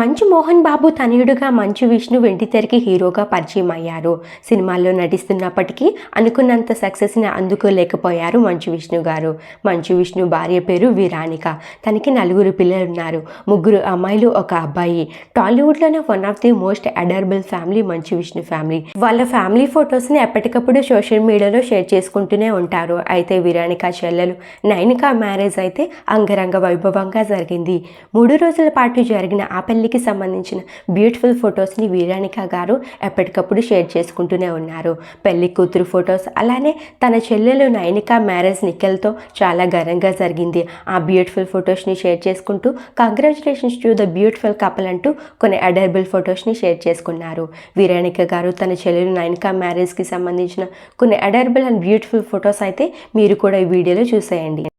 మంచు మోహన్ బాబు తనయుడుగా మంచు విష్ణు వెండితెరకి హీరోగా పరిచయం అయ్యారు సినిమాల్లో నటిస్తున్నప్పటికీ అనుకున్నంత సక్సెస్ని అందుకోలేకపోయారు మంచు విష్ణు గారు. మంచు విష్ణు భార్య పేరు వీరానిక. తనకి నలుగురు పిల్లలు ఉన్నారు ముగ్గురు అమ్మాయిలు ఒక అబ్బాయి. టాలీవుడ్లోనే one of the most adorable family Manchu Vishnu family. వాళ్ళ ఫ్యామిలీ ఫొటోస్ని ఎప్పటికప్పుడు సోషల్ మీడియాలో షేర్ చేసుకుంటూనే ఉంటారు. అయితే వీరానిక చెల్లెలు నైనిక మ్యారేజ్ అయితే అంగరంగ వైభవంగా జరిగింది. మూడు రోజుల పాటు జరిగిన ఆ పెళ్ళికి సంబంధించిన బ్యూటిఫుల్ ఫొటోస్ని వీరానిక గారు ఎప్పటికప్పుడు షేర్ చేసుకుంటూనే ఉన్నారు. పెళ్ళి కూతురు ఫొటోస్ అలానే తన చెల్లెలు నయనిక మ్యారేజ్ నిఖిల్తో చాలా ఘనంగా జరిగింది. ఆ బ్యూటిఫుల్ ఫొటోస్ని షేర్ చేసుకుంటూ congratulations to the beautiful couple అంటూ కొన్ని అడర్బుల్ ఫొటోస్ని షేర్ చేసుకున్నారు. వీరానిక గారు తన చెల్లెలు నయనిక మ్యారేజ్కి సంబంధించిన కొన్ని అడర్బుల్ అండ్ బ్యూటిఫుల్ ఫొటోస్ అయితే మీరు కూడా ఈ వీడియోలో చూసేయండి.